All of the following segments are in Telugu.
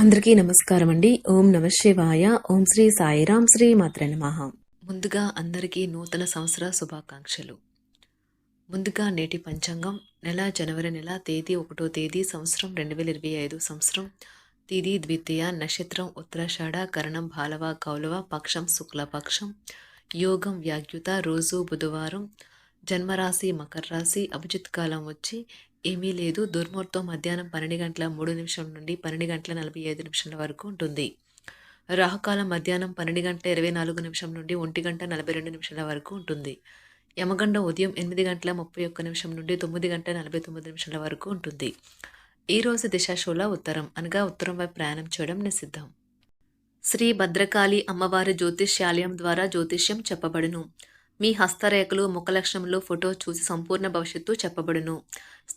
అందరికీ నమస్కారం అండి ఓం నమ శివాయ. ఓం శ్రీ సాయిరాం శ్రీ మాత్ర నమః. ముందుగా అందరికీ నూతన సంవత్సర శుభాకాంక్షలు. ముందుగా నేటి పంచాంగం నెల జనవరి నెల తేదీ ఒకటో తేదీ సంవత్సరం రెండు వేల ఇరవై ఐదు సంవత్సరం. తేదీ ద్వితీయ నక్షత్రం ఉత్తరాషాఢ కరణం బాలవ కౌలవ పక్షం శుక్లపక్షం. యోగం వ్యాగ్యుత రోజు బుధవారం. జన్మరాశి మకర రాశి అభిజిత్ కాలం వచ్చి ఏమీ లేదు. దుర్ముహూర్తం మధ్యాహ్నం పన్నెండు గంటల మూడు నిమిషం నుండి పన్నెండు గంటల నలభై ఐదు నిమిషాల వరకు ఉంటుంది. రాహుకాలం మధ్యాహ్నం పన్నెండు గంటల ఇరవై నాలుగు నిమిషం నుండి ఒంటి గంట నలభై రెండు నిమిషాల వరకు ఉంటుంది. యమగండం ఉదయం ఎనిమిది గంటల ముప్పై ఒక్క నిమిషం నుండి తొమ్మిది గంటల నలభై తొమ్మిది నిమిషాల వరకు ఉంటుంది. ఈ రోజు దిశాశూల ఉత్తరం అనగా ఉత్తరం వైపు ప్రయాణం చేయడం నిషిద్ధం. శ్రీ భద్రకాళి అమ్మవారి జ్యోతిష్యాలయం ద్వారా జ్యోతిష్యం చెప్పబడును. మీ హస్తరేఖలు ముఖలక్షణంలో ఫోటో చూసి సంపూర్ణ భవిష్యత్తు చెప్పబడును.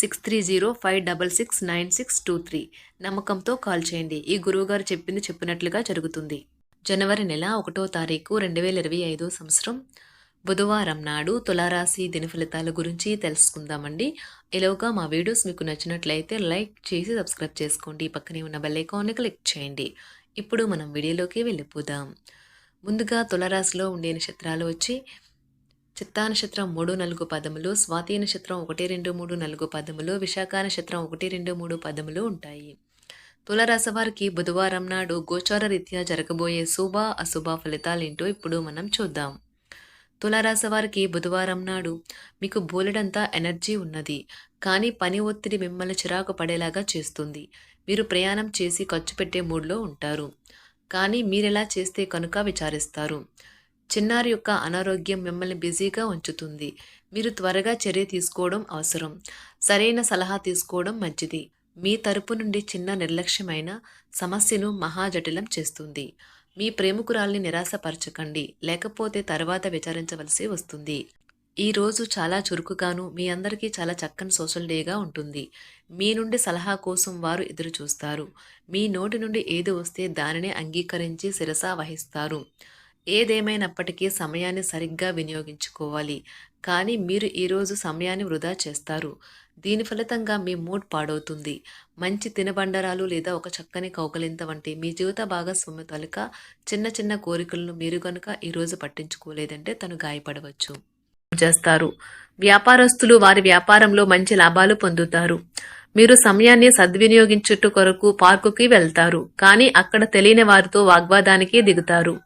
six three zero five double six nine six two three నమ్మకంతో కాల్ చేయండి. ఈ గురువుగారు చెప్పింది చెప్పినట్లుగా జరుగుతుంది. జనవరి నెల ఒకటో తారీఖు రెండు వేల ఇరవై ఐదో సంవత్సరం. బుధవారం నాడు తులారాశి దిన ఫలితాల గురించి తెలుసుకుందామండి. ఇలాగా మా వీడియోస్ మీకు నచ్చినట్లయితే లైక్ చేసి సబ్స్క్రైబ్ చేసుకోండి. పక్కనే ఉన్న బెల్ ఐకాన్ని క్లిక్ చేయండి. ఇప్పుడు మనం వీడియోలోకి వెళ్ళిపోదాం. ముందుగా తులరాశిలో ఉండే నక్షత్రాలు వచ్చి చిత్తా నక్షత్రం మూడు నలుగు పదములు స్వాతి నక్షత్రం ఒకటి రెండు మూడు నలుగు పదములు విశాఖ నక్షత్రం ఒకటి రెండు మూడు పదములు ఉంటాయి. తులరాశి వారికి బుధవారం నాడు గోచార రీత్యా జరగబోయే శుభ అశుభ ఫలితాలేంటో ఇప్పుడు మనం చూద్దాం. తులారాశి వారికి బుధవారం నాడు మీకు బోలెడంతా ఎనర్జీ ఉన్నది కానీ పని ఒత్తిడి మిమ్మల్ని చిరాకు పడేలాగా చేస్తుంది. మీరు ప్రయాణం చేసి ఖర్చు పెట్టే మూడ్లో ఉంటారు కానీ మీరెలా చేస్తే కనుక విచారిస్తారు. చిన్నారి యొక్క అనారోగ్యం మిమ్మల్ని బిజీగా ఉంచుతుంది. మీరు త్వరగా చర్య తీసుకోవడం అవసరం. సరైన సలహా తీసుకోవడం మంచిది. మీ తరపు నుండి చిన్న నిర్లక్ష్యమైన సమస్యను మహాజటిలం చేస్తుంది. మీ ప్రేమికురాల్ని నిరాశపరచకండి. లేకపోతే తర్వాత విచారించవలసి వస్తుంది. ఈ రోజు చాలా చురుకుగాను మీ అందరికీ చాలా చక్కని సోషల్ డేగా ఉంటుంది. మీ నుండి సలహా కోసం వారు ఎదురు చూస్తారు మీ నోటి నుండి ఏది వస్తే దానినే అంగీకరించి శిరసా వహిస్తారు. ఏదేమైనప్పటికీ సమయాన్ని సరిగ్గా వినియోగించుకోవాలి. కానీ మీరు ఈరోజు సమయాన్ని వృధా చేస్తారు. దీని ఫలితంగా మీ మూడ్ పాడవుతుంది. మంచి తినబండరాలు లేదా ఒక చక్కని కౌకలింత వంటి మీ జీవిత భాగస్వామి తలుక చిన్న చిన్న కోరికలను మీరు కనుక ఈరోజు పట్టించుకోలేదంటే తను గాయపడవచ్చు. చేస్తారు. వ్యాపారస్తులు వారి వ్యాపారంలో మంచి లాభాలు పొందుతారు. మీరు సమయాన్ని సద్వినియోగించుట కొరకు పార్కుకి వెళ్తారు. కానీ అక్కడ తెలియని వారితో వాగ్వాదానికి దిగుతారు.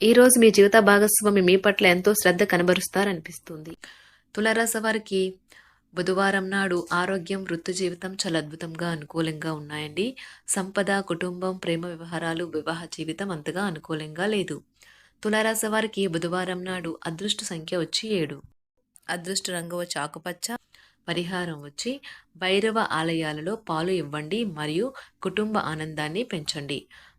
ఈ రోజు మీ జీవిత భాగస్వామి మీ పట్ల ఎంతో శ్రద్ధ కనబరుస్తారనిపిస్తుంది. తులరాశి వారికి బుధవారం నాడు ఆరోగ్యం వృత్తి జీవితం చాలా అద్భుతంగా అనుకూలంగా ఉన్నాయండి. సంపద కుటుంబం ప్రేమ వ్యవహారాలు వివాహ జీవితం అంతగా అనుకూలంగా లేదు. తులారాశ వారికి బుధవారం నాడు అదృష్ట సంఖ్య వచ్చి ఏడు. అదృష్ట రంగు వచ్చి ఆకుపచ్చ పరిహారం వచ్చి భైరవ ఆలయాలలో పాలు ఇవ్వండి మరియు కుటుంబ ఆనందాన్ని పెంచండి.